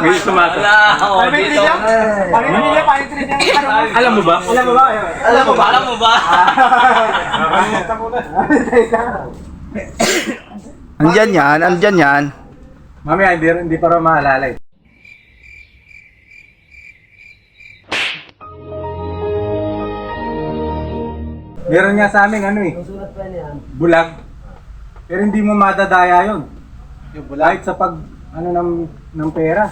May tomato. Wala, oh, dito. Pamimili, pamimili niya. Alam mo ba? Alam mo ba? Alam mo ba? Alam mo ba? Andyan yan, andyan yan. Mamaya, hindi, hindi pa rin maalala eh. Meron nga sa amin ano eh. Bulag. Pero hindi mo madadaya yun. Yung bulag. Kahit sa pag ano ng, ng pera.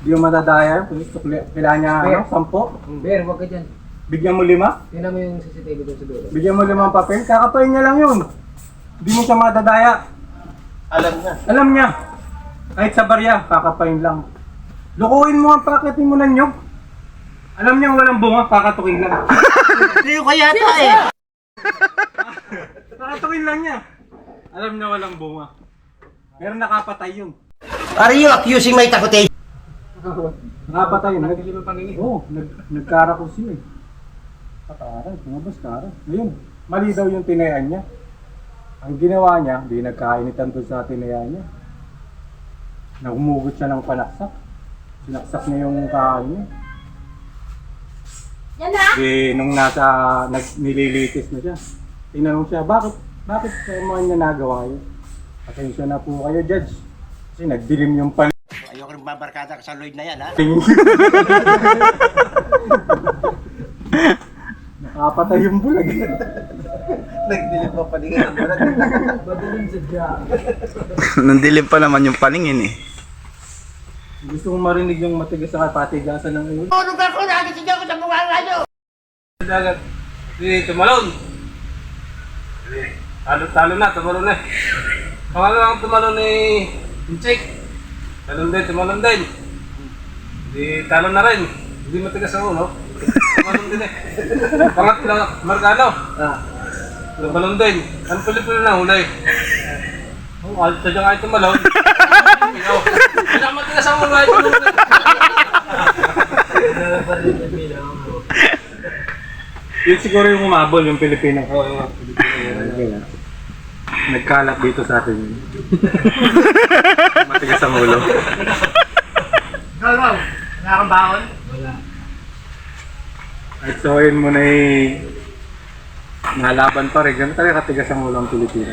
Hindi mo madadaya yun. Kailangan niya ano, sampo. Ber, wag ka dyan. Bigyan mo lima. Tingnan mo yung CCTV doon sa dulo. Bigyan mo limang papel. Kakapain niya lang yun. Hindi mo siya madadaya. Alam niya. Alam niya. Kahit sa barya, kakapain lang. Lukuhin mo ang paketin mo ng nyog. Alam niya walang bunga, kakatukin lang. Hindi ko yata eh. kakatukin lang niya. Alam niya walang bunga. Pero nakapatay yun. Are you accusing my takote? Nakapatay yun. Nag Oo, nag nagkarakos yun eh. Kataray, kumabas karay. Ngayon, mali daw yung tinayan niya. Ang ginawa niya, hindi nagkainitan doon sa tinayan niya. Nagumugot siya ng panaksak. Sinaksak niya yung kain niya. Yan na. Eh, nung nasa, nag, nililitis na siya, tinanong siya, bakit, bakit sa mga niya nagawa yun? Pasensya na po kayo, Judge. Kasi nagdilim yung pan... Ayoko rin babarkada ka sa Lloyd na yan, ha? Nakapatay yung bulag. Nagdilim pa paningin ng bulag. Nandilim pa naman yung paningin eh. Gusto kong marinig yung matigas na patigasan ng ulo. Tulog ako, nagising ako sa mga radyo! Dagat. Si tumalon. Talo, talo na, tumalon na. Pangalan lang tumalon ni Inchik. Talon din, tumalon din. Di talo na rin. Hindi matigas ang ulo. Tumalon din eh. Pangatlo, Margano. Ah. Tumalon din. Ano pili-pili na huli? Oh, alit sa dyan ay tumalon. Ikaw. Kaya matigas ang ulo ay tumalon. Yun siguro yung umabol, yung Pilipino. Oo, yung Pilipino. Nagkalap dito sa atin yun. Matigas ang ulo. Wala kang baon? At so yun mo na eh, nalaban pa rin. Ganun talaga katigas ang ulo ang Pilipino.